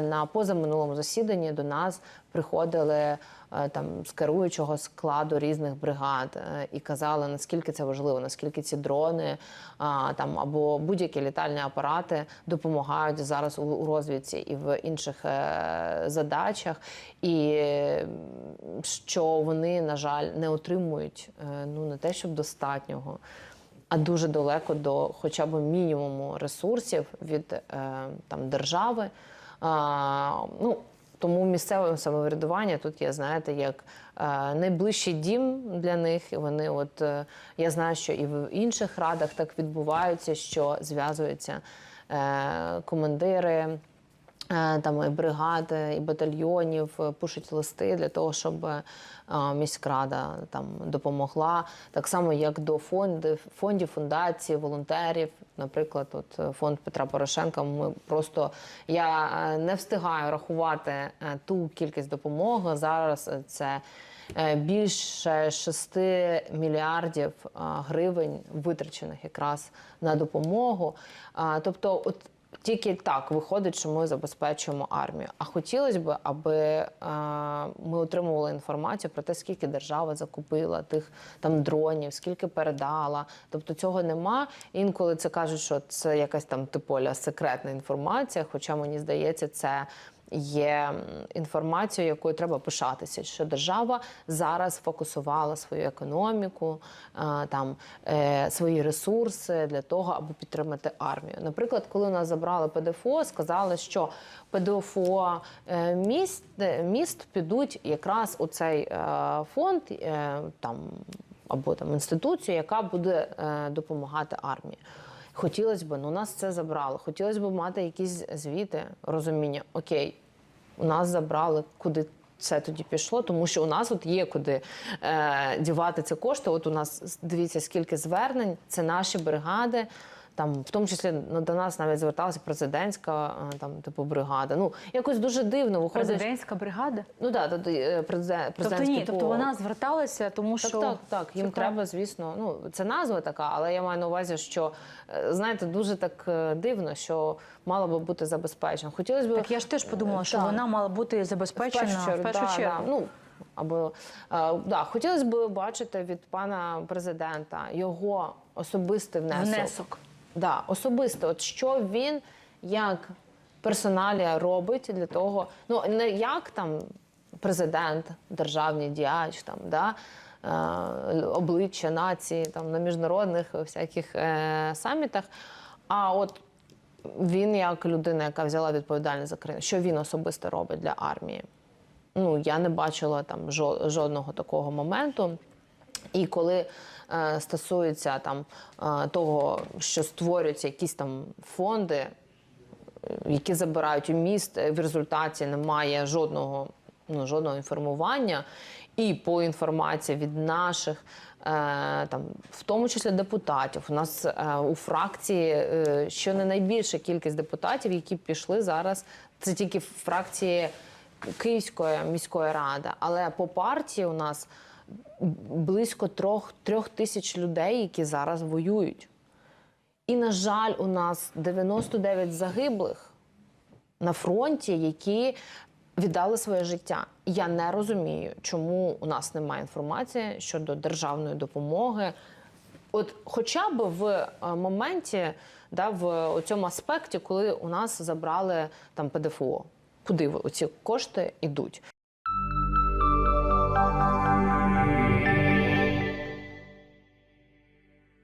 На позаминулому засіданні до нас приходили е, там з керуючого складу різних бригад е, і казали, наскільки це важливо, наскільки ці дрони там або будь-які літальні апарати допомагають зараз у, розвідці і в інших е, задачах, і е, що вони, на жаль, не отримують е, ну не те, щоб достатнього. А дуже далеко до хоча б мінімуму ресурсів від е, там держави. Ну, тому місцеве самоврядування тут є, знаєте, як е, найближчий дім для них. І Вони, от е, я знаю, що і в інших радах так відбувається, що зв'язуються е, командири. Е, Там і бригади, і батальйонів е, пишуть листи для того, щоб е, міськрада там допомогла. Так само, як до фондів, фондів, фундацій, волонтерів. Наприклад, от фонд Петра Порошенка. Ми просто я не встигаю рахувати ту кількість допомоги. Зараз це більше 6 мільярдів гривень витрачених якраз на допомогу. Тобто, от тільки так виходить, що ми забезпечуємо армію. А хотілося б, аби е, ми отримували інформацію про те, скільки держава закупила тих там дронів, скільки передала. Тобто цього нема. Інколи це кажуть, що це якась там типоля секретна інформація. Хоча мені здається, це. Є інформацією, якою треба пишатися, що держава зараз фокусувала свою економіку, е, там е, свої ресурси для того, аби підтримати армію. Наприклад, коли нас забрали ПДФО, сказали, що ПДФО е, міст, міст підуть якраз у цей фонд там або там інституцію, яка буде е, допомагати армії. Хотілося б, ну нас це забрало. Хотілося б мати якісь звіти, розуміння. Окей, у нас забрали, куди це тоді пішло, тому що у нас от є куди е, дівати ці кошти. От у нас дивіться, скільки звернень, це наші бригади. Там, в тому числі ну, до нас навіть зверталася президентська е, там, типу, бригада. Ну, якось дуже дивно виходить. Президентська бригада. Ну да, да, е, президент, Тобто ні, тобто вона зверталася, тому так, що так, так. Їм Цікаво. треба, звісно. Ну це назва така, але я маю на увазі, що е, знаєте, дуже так дивно, що мало би бути забезпечено. Хотілося б Так я ж теж подумала, що Так. вона мала бути забезпечена в першу да, чергу. Да, ну, або е, да, хотілося б бачити від пана президента його особистий внесок. Внесок. Да, особисто, от що він як персоналія робить для того, ну не як там президент, державний діяч, там да. е, Обличчя нації там на міжнародних всяких е, самітах. А от він, як людина, яка взяла відповідальність за країну, що він особисто робить для армії? Ну я не бачила там жодного такого моменту. І коли е, стосується там е, того, що створюються якісь там фонди, е, які забирають у міст, е, в результаті немає жодного, ну, жодного інформування. І по інформації від наших, е, там, в тому числі депутатів, у нас е, у фракції е, ще не найбільша кількість депутатів, які пішли зараз. Це тільки фракції Київської міської ради, але по партії у нас близько трьох, трьох тисяч людей, які зараз воюють. І, на жаль, у нас 99 загиблих на фронті, які віддали своє життя. Я не розумію, чому у нас немає інформації щодо державної допомоги. От, хоча б в е, моменті, да, в цьому аспекті, коли у нас забрали там ПДФО, куди оці кошти йдуть?